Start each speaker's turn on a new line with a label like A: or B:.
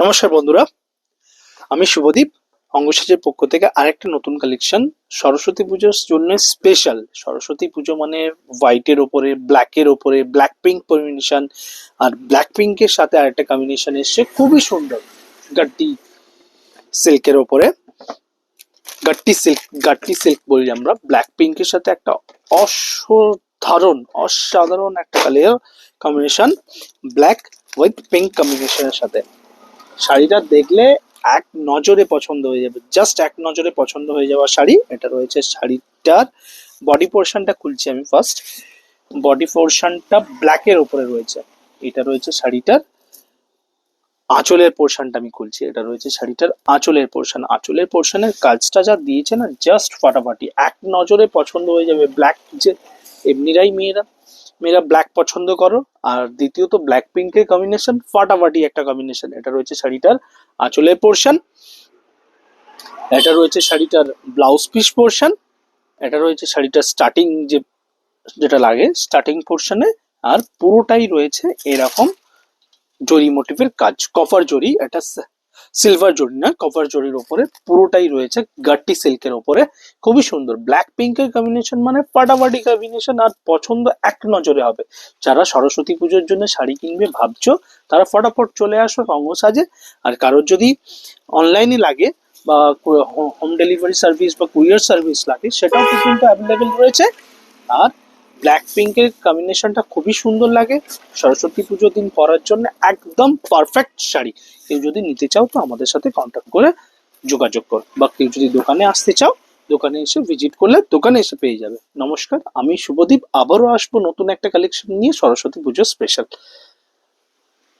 A: নমস্কার বন্ধুরা, আমি শুভদীপ অঙ্গসাজের পক্ষ থেকে আরেকটা নতুন কালেকশন সরস্বতী পুজোর জন্য স্পেশাল সরস্বতী পুজো মানে হোয়াইটের ওপরে ব্ল্যাকের ওপরে ব্ল্যাক পিঙ্ক কম্বিনেশন আর ব্ল্যাক পিঙ্কের সাথে আরেকটা কম্বিনেশন এসছে, খুবই সুন্দর। গাড্ডি সিল্কের ওপরে। গাট্টি সিল্ক গাট্টি সিল্ক বলি আমরা। ব্ল্যাক পিঙ্কের সাথে একটা অসাধারণ অসাধারণ একটা colour combination black with pink কম্বিনেশনের সাথে। শাড়িটা দেখলে এক নজরে পছন্দ হয়ে যাবে। জাস্ট এক নজরে পছন্দ হয়ে যাওয়া শাড়ি, এটা রয়েছে শাড়িটার বডি পোর্শনটা খুলছি আমি ফার্স্ট বডি পোর্শনটা ব্ল্যাকের উপরে রয়েছে। এটা রয়েছে শাড়িটার আঁচলের পোর্শনটা আমি খুলছি। এটা রয়েছে শাড়িটার আঁচলের পোর্শন আঁচলের পোর্শনের কাজটা যা দিয়েছে না জাস্ট ফাটাফাটি। এক নজরে পছন্দ হয়ে যাবে। ব্ল্যাক যে এমনিরাই মেয়েরা মেয়েরা ব্ল্যাক পছন্দ করো। আর দ্বিতীয়ত ব্ল্যাক পিঙ্কের কম্বিনেশন ফাটাফাটি একটা কম্বিনেশন এটা রয়েছে শাড়িটার আঁচলের পোর্শন এটা রয়েছে শাড়িটার ব্লাউজ পিস পোর্শন এটা রয়েছে শাড়িটার স্টার্টিং যে, যেটা লাগে স্টার্টিং পোর্শনে আর পুরোটাই রয়েছে এরকম জরি মোটিভের কাজ কপার জরি, এটা সিলভার জরি না কভার জরির ওপরে পুরোটাই রয়েছে গাট্টি সিল্কের ওপরে। খুবই সুন্দর। ব্ল্যাক পিঙ্কের কম্বিনেশন মানে ফাটাফাটি কম্বিনেশন আর পছন্দ এক নজরে হবে। যারা সরস্বতী পুজোর জন্য শাড়ি কিনবে ভাবছ, তারা ফটাফট চলে আসো রঙ সাজে আর কারোর যদি অনলাইনে লাগে বা হোম ডেলিভারি সার্ভিস বা কুরিয়ার সার্ভিস লাগে, সেটাও কিন্তু অ্যাভেলেবেল রয়েছে। আর ব্ল্যাক পিঙ্কের কম্বিনেশনটা খুবই সুন্দর লাগে। সরস্বতী পুজোর দিন পরার জন্য একদম পারফেক্ট শাড়ি। কেউ যদি নিতে চাও তো আমাদের সাথে কন্ট্যাক্ট করে যোগাযোগ কর। বা কেউ যদি দোকানে আসতে চাও, দোকানে এসে ভিজিট করলে দোকানে এসে পেয়ে যাবে। নমস্কার, আমি শুভদীপ, আবারও আসব নতুন একটা কালেকশন নিয়ে সরস্বতী পুজো স্পেশাল